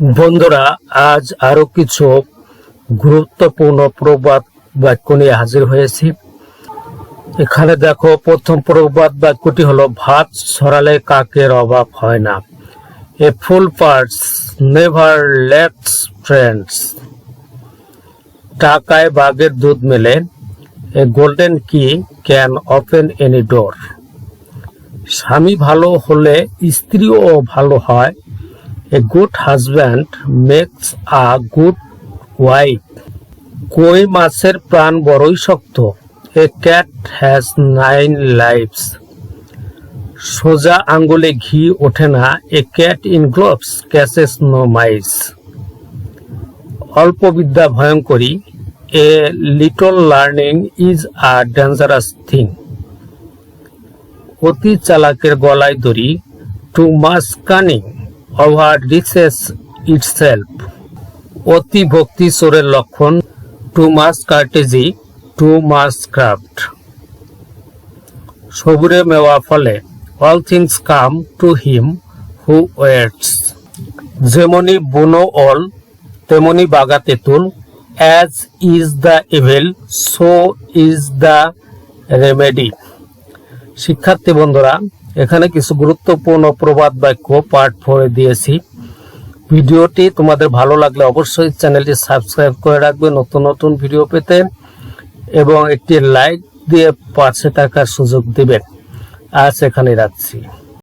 বন্ধুরা, আজ আরও কিছু গুরুত্বপূর্ণ প্রবাদ বাক্য নিয়ে হাজির হয়েছি। এখানে দেখো, প্রথম প্রবাদ বাক্যটি হলো, ভাত ছড়ালে কাকের অভাব হয় না। A fool parts never lets friends টাকায় বাঘের দুধ মেলে। A golden key can open any door স্বামী ভালো হলে স্ত্রীও ভালো হয়। A good husband makes a good wife কই মাছের প্রাণ বড়ই শক্ত? A cat has nine lives সোজা আঙ্গুলে ঘি ওঠে না। A cat in gloves catches no mice অল্প বিদ্যা ভয়ঙ্করী a little learning is a dangerous thing অতি চালাকের গলায় দড়ি। Too much cunning overreaches itself. অতি ভক্তি চোরের লক্ষণ, too much courtesy, too much craft. সবুরে মেওয়া ফলে all things come to him who waits যেমনি বুনো অল তেমনি বাগা তেঁতুল। As is the evil so is the remedy শিক্ষার্থী বন্ধুরা এখানে কিছু গুরুত্বপূর্ণ প্রবাদ বাক্য পাঠ ভরে দিয়েছি। ভিডিওটি তোমাদের ভালো লাগলে অবশ্যই চ্যানেলটি সাবস্ক্রাইব করে রাখবে নতুন নতুন ভিডিও পেতে এবং একটি লাইক দিয়ে পাশে থাকার সুযোগ দেবেন আজ এখানে রাখছি।